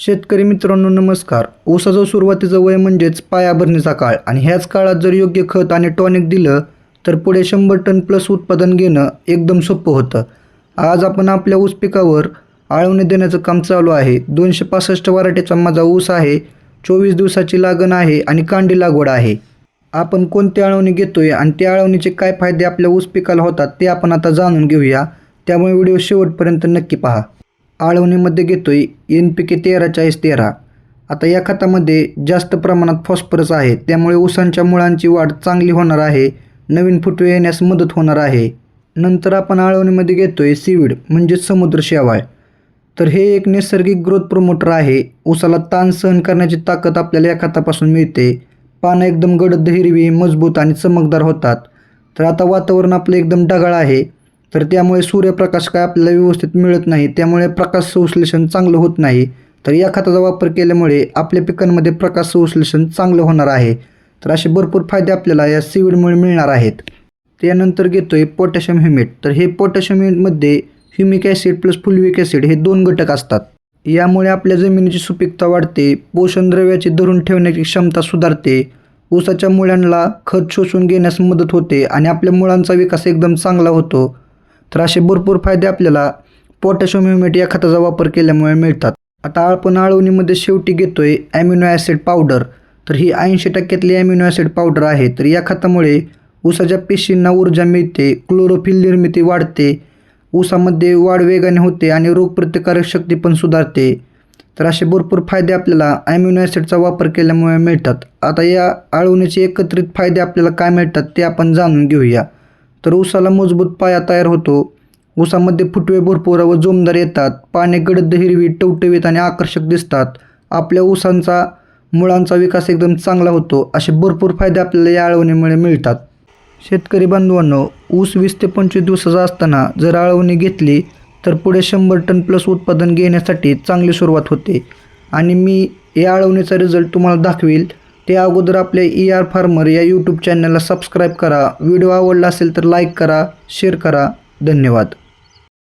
शेतकरी मित्रांनो नमस्कार. ऊसाचं सुरुवातीचं वय म्हणजेच पायाभरणीचा काळ. आणि ह्याच काळात जर योग्य खत आणि टॉनिक दिलं तर पुढे शंभर टन प्लस उत्पादन घेणं एकदम सोपं होतं. आज आपण आपल्या ऊस पिकावर आळवणी देण्याचं काम चालू आहे. दोनशे पासष्ट वराठीचा माझा ऊस आहे चोवीस दिवसाची लागण आहे आणि कांडी लागवड आहे. आपण कोणती आळवणी घेतोय आणि त्या आळवणीचे काय फायदे आपल्या ऊस पिकाला होतात ते आपण आता जाणून घेऊया. त्यामुळे व्हिडिओ शेवटपर्यंत नक्की पहा. आळवणीमध्ये घेतोय एन पी के तेरा चाळीस तेरा. आता या खतामध्ये जास्त प्रमाणात फॉस्फरस आहे. त्यामुळे ऊसांच्या मुळांची वाढ चांगली होणार आहे. नवीन फुटवे येण्यास मदत होणार आहे. नंतर आपण आळवणीमध्ये घेतोय सीवीड म्हणजेच समुद्र शेवाळ. तर हे एक नैसर्गिक ग्रोथ प्रमोटर आहे. ऊसाला ताण सहन करण्याची ताकद आपल्याला या खतापासून मिळते. पानं एकदम गडद हिरवी मजबूत आणि चमकदार होतात. तर आता वातावरण आपलं एकदम ढगाळ आहे. तर त्यामुळे सूर्यप्रकाश काय आपल्याला व्यवस्थित मिळत नाही त्यामुळे प्रकाश संश्लेषण चांगलं होत नाही. तर या खताचा वापर केल्यामुळे आपल्या पिकांमध्ये प्रकाश संश्लेषण चांगलं होणार आहे. तर असे भरपूर फायदे आपल्याला या सीविडमुळे मिळणार आहेत. त्यानंतर घेतो आहे पोटॅशियम ह्युमिट तर हे potassium ह्युमिटमध्ये humic acid plus fulvic acid हे दोन घटक असतात. यामुळे आपल्या जमिनीची सुपीकता वाढते पोषण द्रव्याची धरून ठेवण्याची क्षमता सुधारते ऊसाच्या मुळांना खत शोषून घेण्यास मदत होते आणि आपल्या मुळांचा विकास एकदम चांगला होतो. तर असे भरपूर फायदे आपल्याला पोटॅशियम ह्युमिट या खताचा वापर केल्यामुळे मिळतात. आता आपण आळवणीमध्ये शेवटी घेतोय ॲम्युनो ॲसिड पावडर. तर ही ऐंशी टक्क्यातली ॲम्युनो ॲसिड पावडर आहे. तर या खतामुळे ऊसाच्या पेशींना ऊर्जा मिळते क्लोरोफिल निर्मिती वाढते ऊसामध्ये वाढ वेगाने होते आणि रोगप्रतिकारक शक्ती पण सुधारते. तर असे भरपूर फायदे आपल्याला ॲम्युनो ॲसिडचा वापर केल्यामुळे मिळतात. आता या आळवणीचे एकत्रित फायदे आपल्याला काय मिळतात ते आपण जाणून घेऊया. तर ऊसाला मजबूत पाया तयार होतो. ऊसामध्ये फुटवे भरपूर व जोमदार येतात. पाने गडद हिरवी टवटवीत आणि आकर्षक दिसतात. आपल्या ऊसांचा मुळांचा विकास एकदम चांगला होतो. असे भरपूर फायदे आपल्याला या आळवणीमुळे मिळतात. शेतकरी बांधवांनो ऊस वीस ते पंचवीस दिवसाचा असताना जर आळवणी घेतली तर पुढे शंभर टन प्लस उत्पादन घेण्यासाठी चांगली सुरुवात होते. आणि मी या आळवणीचा रिझल्ट तुम्हाला दाखवेल. ते अगोदर आपल्या ई आर फार्मर या यूट्यूब चॅनलला सबस्क्राईब करा. व्हिडिओ आवडला असेल तर लाईक करा शेअर करा. धन्यवाद.